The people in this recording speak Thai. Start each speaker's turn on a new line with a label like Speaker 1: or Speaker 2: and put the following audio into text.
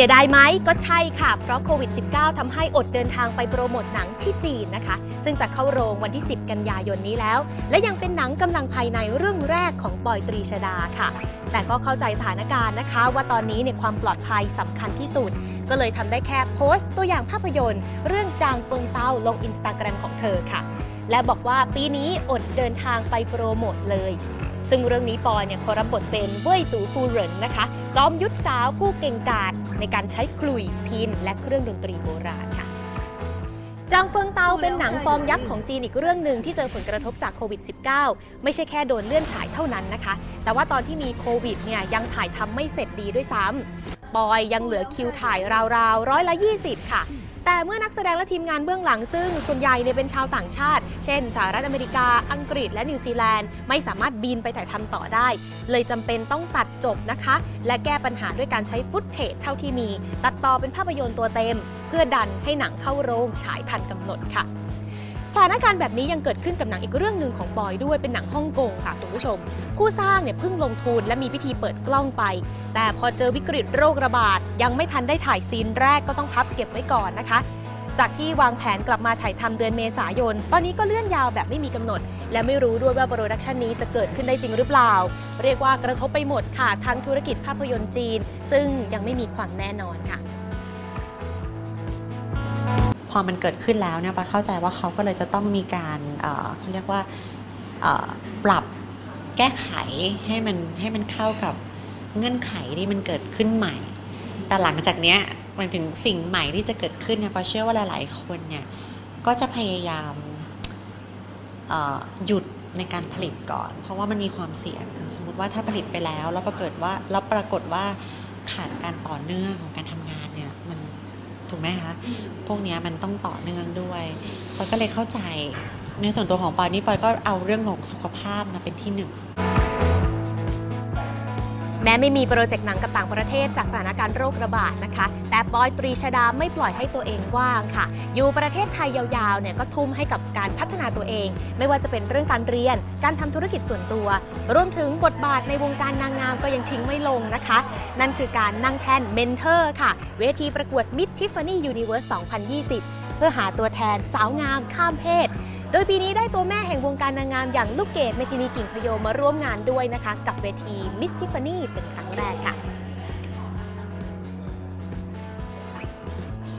Speaker 1: สียดายไหมก็ใช่ค่ะ เพราะโควิด -19 ทำให้อดเดินทางไปโปรโมทหนังที่จีนนะคะ ซึ่งจะเข้าโรงวันที่ 10 กันยายนนี้แล้ว และยังเป็นหนังกำลังภายในเรื่องแรกของปอยตรีชดาค่ะ แต่ก็เข้าใจสถานการณ์นะคะ ว่าตอนนี้เนี่ยความปลอดภัยสำคัญที่สุด ก็เลยทำได้แค่โพสต์ตัวอย่างภาพยนตร์ เรื่องจางเฟิงเต้าลงอินสตาแกรมของเธอค่ะ และบอกว่าปีนี้อดเดินทางไปโปรโมทเลย ซึ่งเรื่องนี้ปอยเนี่ยเขารับบทเป็นเว่ยตู่ฟูเหรินนะคะ จอมยุทธสาวผู้เก่งกาจในการใช้คลุยพินและเครื่องดนตรีโบราณค่ะจางเฟิงเตาเป็นหนังฟอร์มยักษ์ของจีนอีกเรื่องหนึ่งที่เจอผลกระทบจากโควิด -19 ไม่ใช่แค่โดนเลื่อนฉายเท่านั้นนะคะ แต่ว่าตอนที่มีโควิดเนี่ยยังถ่ายทำไม่เสร็จดีด้วยซ้ำปอยยังเหลือคิวถ่ายราวๆร้อยละ 20 ค่ะ แต่เมื่อนักแสดงและทีมงานเบื้องหลังซึ่งส่วนใหญ่เนี่ยเป็นชาวต่างชาติ เช่นสหรัฐอเมริกา อังกฤษและนิวซีแลนด์ ไม่สามารถบินไปถ่ายทำต่อได้ เลยจำเป็นต้องตัดจบนะคะ และแก้ปัญหาด้วยการใช้ฟุตเทจเท่าที่มี ตัดต่อเป็นภาพยนตร์ตัวเต็ม เพื่อดันให้หนังเข้าโรงฉายทันกำหนดค่ะ สถานการณ์แบบนี้ยังเกิดขึ้นกับหนังอีกเรื่องหนึ่งของบอยด้วยเป็นหนังฮ่องกงค่ะคุณผู้ชม ผู้สร้างเนี่ยเพิ่งลงทุนและมีพิธีเปิดกล้องไป แต่พอเจอวิกฤตโรคระบาด ยังไม่ทันได้ถ่ายซีนแรกก็ต้องพับเก็บไว้ก่อนนะคะ จากที่วางแผนกลับมาถ่ายทำเดือนเมษายน ตอนนี้ก็เลื่อนยาวแบบไม่มีกำหนด และไม่รู้ด้วยว่าโปรดักชันนี้จะเกิดขึ้นได้จริงหรือเปล่า เรียกว่ากระทบไปหมดค่ะทั้งธุรกิจภาพยนตร์จีน ซึ่งยังไม่มีความแน่นอนค่ะ
Speaker 2: อมันเกิดขึ้นแล้วเนี่ยปาเข้าใจว่าเขาก็เลยจะต้องมีการเขาเรียกว่าปรับแก้ไขให้มันให้มันเข้ากับเงื่อนไขที่มันเกิดขึ้นใหม่ แต่หลังจากเนี้ยมันถึงสิ่งใหม่ที่จะเกิดขึ้นเนี่ยปาเชื่อว่าหลาย ๆ คนเนี่ยก็จะพยายามหยุดในการผลิตก่อน เพราะว่ามันมีความเสี่ยง สมมติว่าถ้าผลิตไปแล้ว แล้วปรากฏว่าแล้วปรากฏว่าขาดการต่อเนื่องของการทำงานเนี่ยมัน ถูกไหมคะพวกนี้มันต้องต่อเนื่องด้วยปอยก็เลยเข้าใจในส่วนตัวของปอยนี่ปอยก็เอาเรื่องของสุขภาพมาเป็นที่หนึ่ง
Speaker 1: แม้ไม่มีโปรเจกต์หนังกับต่างประเทศจากสถานการณ์โรคระบาดนะคะ แต่ปอยตรีชดาไม่ปล่อยให้ตัวเองว่างค่ะ อยู่ประเทศไทยยาวๆเนี่ยก็ทุ่มให้กับการพัฒนาตัวเอง ไม่ว่าจะเป็นเรื่องการเรียน การทำธุรกิจส่วนตัว รวมถึงบทบาทในวงการนางงามก็ยังทิ้งไม่ลงนะคะ นั่นคือการนั่งแท่นเมนเทอร์ค่ะ เวทีประกวด Miss Tiffany Universe 2020 เพื่อหาตัวแทนสาวงามข้ามเพศ โดยปีนี้ได้ตัวแม่แห่งวงการนางงามอย่างลูกเกดเมทินีกิ่งพโยมาร่วมงานด้วยนะคะ กับเวทีมิสทิฟฟานี่เป็นครั้งแรกค่ะ